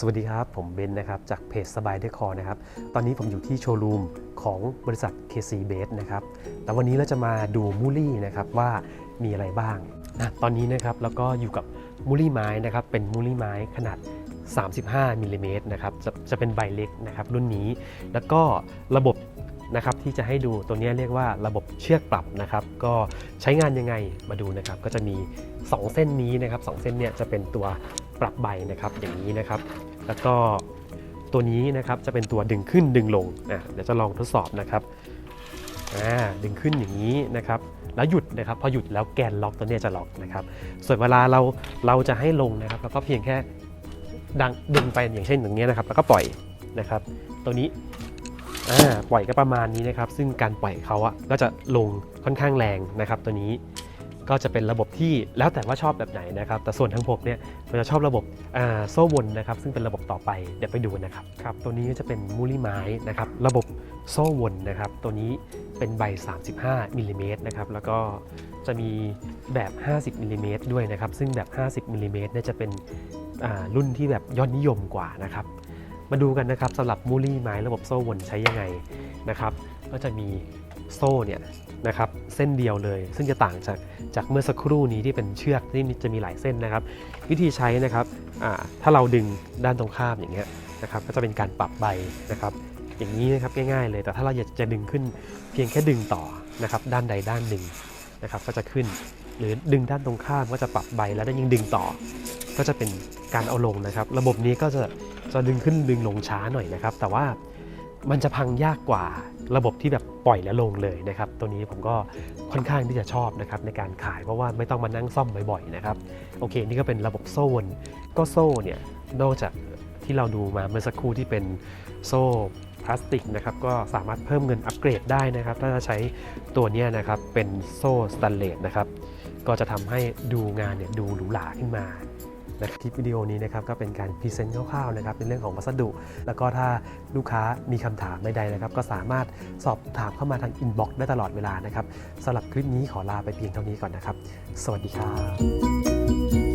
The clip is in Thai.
สวัสดีครับ ผมเบนนะครับ จากเพจสบายเดคอนะครับ ตอนนี้ผมอยู่ที่โชว์รูมของบริษัท KC b a s e นะครับ แต่วันนี้เราจะมาดูมูลี่นะครับว่ามีอะไรบ้างนะตอนนี้นะครับแล้วก็อยู่กับมูลี่ไม้นะครับ เป็นมูลี่ไม้ขนาด 35มิลลิเมตรนะครับจะจะเป็นใบเล็กนะครับรุ่นนี้ แล้วก็ระบบนะครับที่จะให้ดูตัวนี้เรียกว่าระบบเชือกปรับนะครับ ก็ใช้งานยังไงมาดูนะครับ ก็จะมี 2 เส้นนี้นะครับสองเส้นเนี่ยจะเป็นตัวปรับใบนะครับอย่างนี้นะครับ แล้วก็ตัวนี้นะครับจะเป็นตัวดึงขึ้นดึงลงอะเดี๋ยวจะลองทดสอบนะครับอ่าดึงขึ้นอย่างนี้นะครับแล้วหยุดนะครับพอหยุดแล้วแกนล็อกตัวเนี้ยจะล็อกนะครับส่วนเวลาเราเราจะให้ลงนะครับแล้วก็เพียงแค่ดังดึงไปอย่างเช่นอย่างนี้ยนะครับ แล้วก็ปล่อยนะครับ ตัวนี้ปล่อยก็ประมาณนี้นะครับ ซึ่งการปล่อยเขาอะก็จะลงค่อนข้างแรงนะครับ ตัวนี้ ก็จะเป็นระบบที่แล้วแต่ว่าชอบแบบไหนนะครับแต่ส่วนทั้งผมเนี่ยเราจะชอบระบบอ่าโซ่วนนะครับซึ่งเป็นระบบต่อไปเดี๋ยวไปดูนะครับครับตัวนี้จะเป็นมูลี่ไม้นะครับระบบโซ่วนนะครับตัวนี้เป็นใบ 35มิลลิเมตรนะครับแล้วก็จะมีแบบ 50มิลลิเมตรด้วยนะครับซึ่งแบบ 50มิลลิเมตรเนี่ยจะเป็นอ่ารุ่นที่แบบยอดนิยมกว่านะครับมาดูกันนะครับสำหรับมูลี่ไม้ระบบโซ่วนใช้ยังไงนะครับก็จะมี โซ่เนี่ยนะครับเส้นเดียวเลย ซึ่งจะต่างจากจากเมื่อสักครู่นี้ที่เป็นเชือกที่จะมีหลายเส้นนะครับ วิธีใช้นะครับถ้าเราดึงด้านตรงข้ามอย่างเงี้ยนะครับก็จะเป็นการปรับใบนะครับ อย่างนี้นะครับง่ายๆเลย แต่ถ้าเราอยากจะดึงขึ้นเพียงแค่ดึงต่อนะครับด้านใดด้านหนึ่งนะครับก็จะขึ้น หรือดึงด้านตรงข้ามก็จะปรับใบแล้วยิ่งดึงต่อ ก็จะเป็นการเอาลงนะครับ ระบบนี้ก็จะจะดึงขึ้นดึงลงช้าหน่อยนะครับ แต่ว่ามันจะพังยากกว่าระบบที่แบบ ปล่อยแล้วลงเลยนะครับ ตัวนี้ผมก็ค่อนข้างที่จะชอบนะครับในการขายเพราะว่าไม่ต้องมานั่งซ่อมบ่อยๆนะครับโอเค นี่ก็เป็นระบบโซ่นก็โซ่เนี่ยนอกจากที่เราดูมาเมื่อสักครู่ที่เป็นโซ่พลาสติกนะครับก็สามารถเพิ่มเงินอัปเกรดได้นะครับ ถ้าจะใช้ตัวนี้นะครับเป็นโซ่สแตนเลสนะครับก็จะทำให้ดูงานเนี่ยดูหรูหราขึ้นมา นะคลิปวิดีโอนี้นะครับก็เป็นการพรีเซนต์คร่าวๆนะครับในเรื่องของวัสดุ แล้วก็ถ้าลูกค้ามีคำถามใดๆนะครับก็สามารถสอบถามเข้ามาทางอินบ็อกซ์ได้ตลอดเวลานะครับสำหรับคลิปนี้ขอลาไปเพียงเท่านี้ก่อนนะครับ สวัสดีครับ